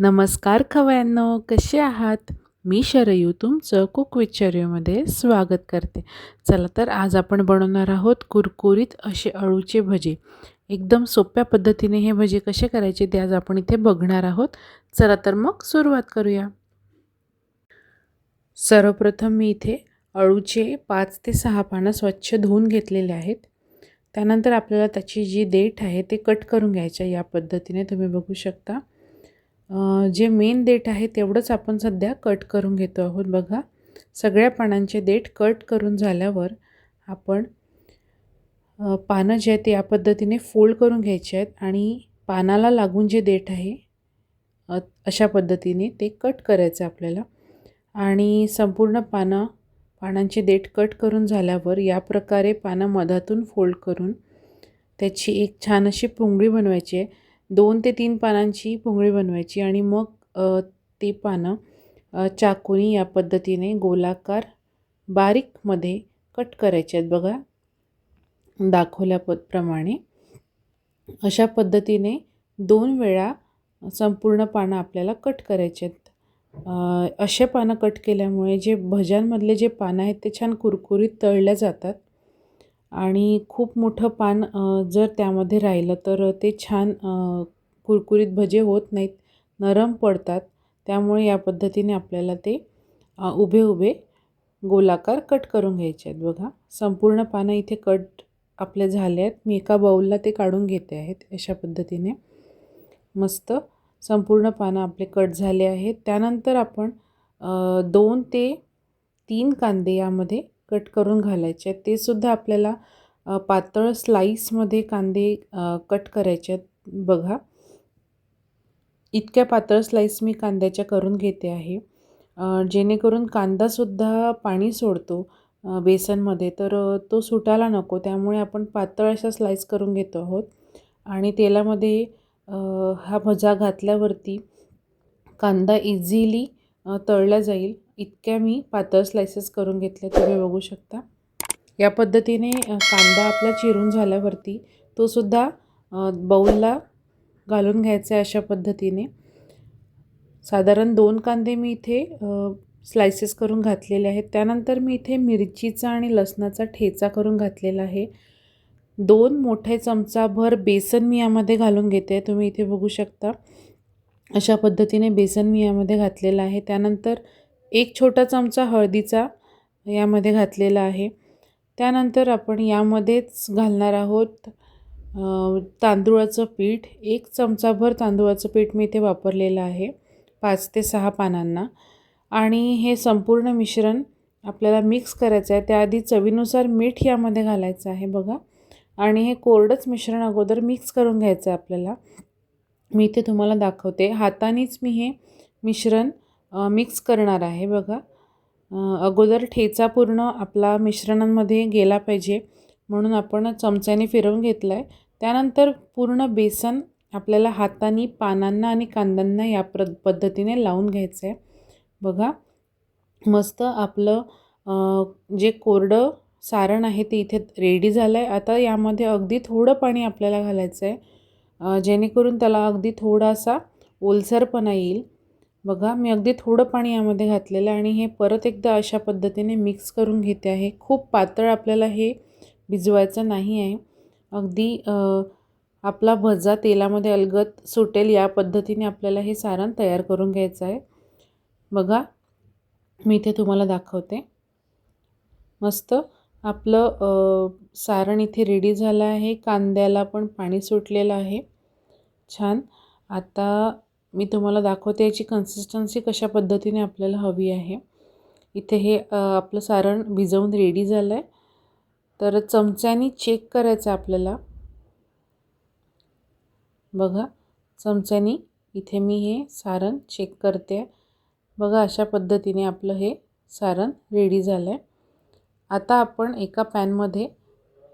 नमस्कार खवयांनो कसे आहात? मी शरयू तुमचं कुक विचार्यूमध्ये स्वागत करते. चला तर आज आपण बनवणार आहोत कुरकुरीत असे अळूचे भजे. एकदम सोप्या पद्धतीने हे भजे कसे करायचे ते आज आपण इथे बघणार आहोत. चला तर मग सुरुवात करूया. सर्वप्रथम मी इथे अळूचे पाच ते सहा पानं स्वच्छ धुवून घेतलेले आहेत. त्यानंतर आपल्याला त्याची जी देठ आहे ते कट करून घ्यायच्या या पद्धतीने तुम्ही बघू शकता. जे मेन देठ आहे तेवढंच आपण सध्या कट करून घेतो आहोत बघा. सगळ्या पानांचे देठ कट करून झाल्यावर आपण पानं जे आहेत ते या पद्धतीने फोल्ड करून घ्यायचे आहेत आणि पानाला लागून जे देठ आहे अशा पद्धतीने ते कट करायचं आपल्याला. आणि संपूर्ण पानं पानांची देठ कट करून झाल्यावर या प्रकारे पानं मधातून फोल्ड करून त्याची एक छान अशी पुंगळी बनवायची आहे. दोन ते तीन पानांची पुंगळी बनवायची आणि मग ते पानं चाकूनी या पद्धतीने गोलाकार बारीकमध्ये कट करायचे आहेत बघा. दाखवल्या प्रमाणे. अशा पद्धतीने दोन वेळा संपूर्ण पानं आपल्याला कट करायचे आहेत. असे पानं कट केल्यामुळे जे भज्यांमधले जे पानं आहेत ते छान कुरकुरीत तळल्या जातात. आणि खूप मोठं पान जर त्यामध्ये राहिलं तर ते छान कुरकुरीत भजे होत नाहीत नरम पडतात. त्यामुळे या पद्धतीने आपल्याला ते उभे उभे गोलाकार कट करून घ्यायचे आहेत बघा. संपूर्ण पानं इथे कट आपले झाले आहेत. मी एका बाऊलला ते काढून घेते आहेत अशा पद्धतीने. मस्त संपूर्ण पानं आपले कट झाले आहेत. त्यानंतर आपण दोन ते तीन कांदे यामध्ये कट करून घालायचे. आहेत ते सुद्धा आपल्याला पातळ स्लाईसमध्ये कांदे कट करायचे आहेत. बघा. इतक्या पातळ स्लाईस मी कांद्याच्या करून घेते आहे. जेणेकरून कांदासुद्धा पाणी सोडतो बेसनमध्ये. तर तो सुटायला नको. त्यामुळे आपण पातळ अशा स्लाईस करून घेतो आहोत. आणि तेलामध्ये हा भजा घातल्यावरती कांदा इझिली तळला जाईल. इतक्या मी पातळ स्लायसेस करून घेतल्या तुम्ही बघू शकता. या पद्धतीने कांदा आपला चिरून झाल्यावरती तो सुद्धा बाऊलला घालून घ्यायचा आहे अशा पद्धतीने. साधारण दोन कांदे मी इथे स्लायसेस करून घातलेले आहेत. त्यानंतर मी इथे मिरचीचा आणि लसणाचा ठेचा करून घातलेला आहे. दोन मोठे चमचाभर बेसन मी यामध्ये घालून घेते. तुम्ही इथे बघू शकता. अशा पद्धतीने बेसन मी यामध्ये घातलेलं आहे. त्यानंतर एक छोटा चमचा हळदीचा यामध्ये घातलेला आहे. त्यानंतर आपण यामध्येच घालणार आहोत तांदूळाचं पीठ. एक चमचाभर तांदूळाचं पीठ मी इथे वापरलेलं आहे पाच ते सहा पानांना. आणि हे संपूर्ण मिश्रण आपल्याला मिक्स करायचं आहे. त्याआधी चवीनुसार मीठ यामध्ये घालायचं आहे बघा. आणि हे कोरडंच मिश्रण अगोदर मिक्स करून घ्यायचं आहे आपल्याला. मी इथे तुम्हाला दाखवते. हातानेच मी हे मिश्रण मिक्स करणार आहे बघा. अगोदर ठेचा पूर्ण आपला मिश्रणांमध्ये गेला पाहिजे. म्हणून आपण चमच्याने फिरवून घेतलं आहे त्यानंतर पूर्ण बेसन आपल्याला हाताने पानांना आणि कांद्यांना या प्र पद्धतीने लावून घ्यायचं आहे बघा. मस्त आपलं जे कोरडं सारण आहे ते इथे रेडी झालं आहे आता यामध्ये अगदी थोडं पाणी आपल्याला घालायचं आहे जेणेकरून त्याला अगदी थोडासा ओलसरपणा येईल. बघा मी अगदी थोडं पाणी यामध्ये घातलेलं आहे आणि हे परत एकदा अशा पद्धतीने मिक्स करून घेते आहे. खूप पातळ आपल्याला हे भिजवायचं नाही आहे. अगदी आपला भजा तेलामध्ये अलगत सुटेल या पद्धतीने आपल्याला हे सारण तयार करून घ्यायचं आहे. बघा मी इथे तुम्हाला दाखवते. मस्त आपलं सारण इथे रेडी झालं आहे. कांद्याला पण पाणी सुटलेलं आहे. छान. आता मी तुम्हाला दाखवते याची कन्सिस्टन्सी कशा पद्धतीने आपल्याला हवी आहे. इथे हे आपलं सारण भिजवून रेडी झालं आहे तर चमच्यानी चेक करायचं आपल्याला. बघा चमच्यानी इथे मी हे सारण चेक करते. बघा अशा पद्धतीने आपलं हे सारण रेडी झालं आहे आता आपण एका पॅनमध्ये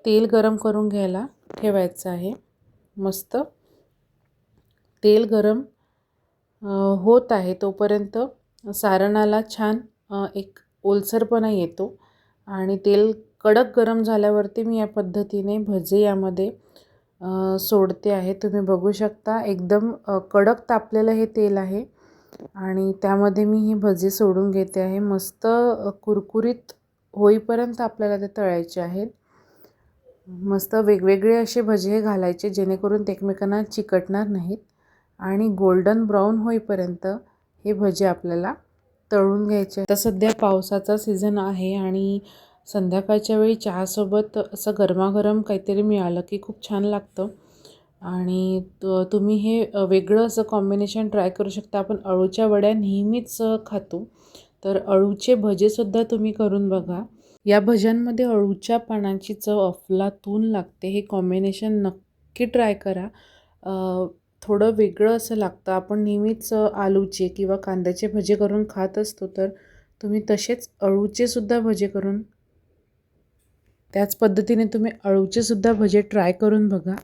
तेल गरम करून घ्यायला ठेवायचं आहे. मस्त. तेल गरम होत आहे तोपर्यंत सारणाला छान एक ओलसरपणा येतो आणि तेल कडक गरम झाल्यावरती मी या पद्धतीने भजे यामध्ये सोडते आहे. तुम्ही बघू शकता एकदम कडक तापलेलं हे तेल आहे आणि त्यामध्ये मी ही भजे सोडून घेते आहे. मस्त कुरकुरीत होईपर्यंत आपल्याला ते तळायचे आहेत. मस्त वेगवेगळे असे भजे हे घालायचे जेणेकरून ते एकमेकांना चिकटणार नाहीत. आणि गोल्डन ब्राऊन होईपर्यंत हे भजे आपल्याला तळून घ्यायचे. आता सध्या पावसाचा सीझन आहे आणि संध्याकाळच्या वेळी चहासोबत असं गरमागरम काहीतरी मिळालं की खूप छान लागतं. आणि तुम्ही हे वेगळं असं कॉम्बिनेशन ट्राय करू शकता. आपण अळूच्या वड्या नेहमीच खातो. तर अळूचे भजेसुद्धा तुम्ही करून बघा. या भज्यांमध्ये अळूच्या पानांची चव अफलातून लागते. हे कॉम्बिनेशन नक्की ट्राय करा. थोडं वेगळं असं लागतं. आपण नेहमीच आलूचे किंवा कांद्याचे भजे करून खात असतो तर तुम्ही तसेच अळूचेसुद्धा भजे करून त्याच पद्धतीने तुम्ही अळूचेसुद्धा भजे ट्राय करून बघा.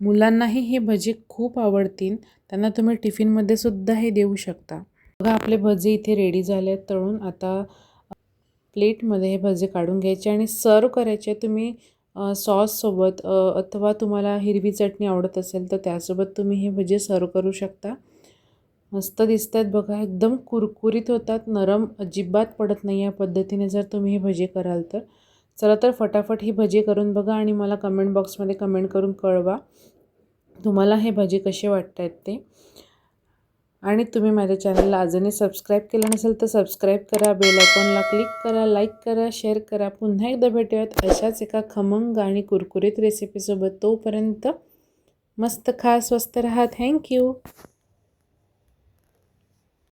मुलांनाही हे भजे खूप आवडतील. त्यांना तुम्ही टिफिनमध्ये सुद्धा हे देऊ शकता. बघा आपले भजे इथे रेडी झाले आहेत. तळून आता प्लेटमध्ये हे भजे काढून घ्यायचे आणि सर्व करायचे. तुम्ही सॉससोबत अथवा तुम्हाला हिरवी चटणी आवडत असेल तर त्यासोबत तुम्ही हे भजे सर्व करू शकता. मस्त दिसत आहेत बघा एकदम कुरकुरीत होतात नरम अजिबात पडत नाही या पद्धतीने जर तुम्ही हे भजे कराल तर. चला तर फटाफट ही भजी करून बघा आणि मला कमेंट बॉक्समध्ये कमेंट करून कळवा तुम्हाला हे भजी कसे वाटत आहेत ते. आणि तुम्ही माझ्या चॅनलला अजूनही सबस्क्राईब केलं नसेल तर सबस्क्राईब करा बेल आयकॉनला क्लिक करा लाईक करा शेअर करा. पुन्हा एकदा भेटूयात अशाच एका खमंग आणि कुरकुरीत रेसिपीसोबत तोपर्यंत मस्त खा स्वस्त राहा. थँक्यू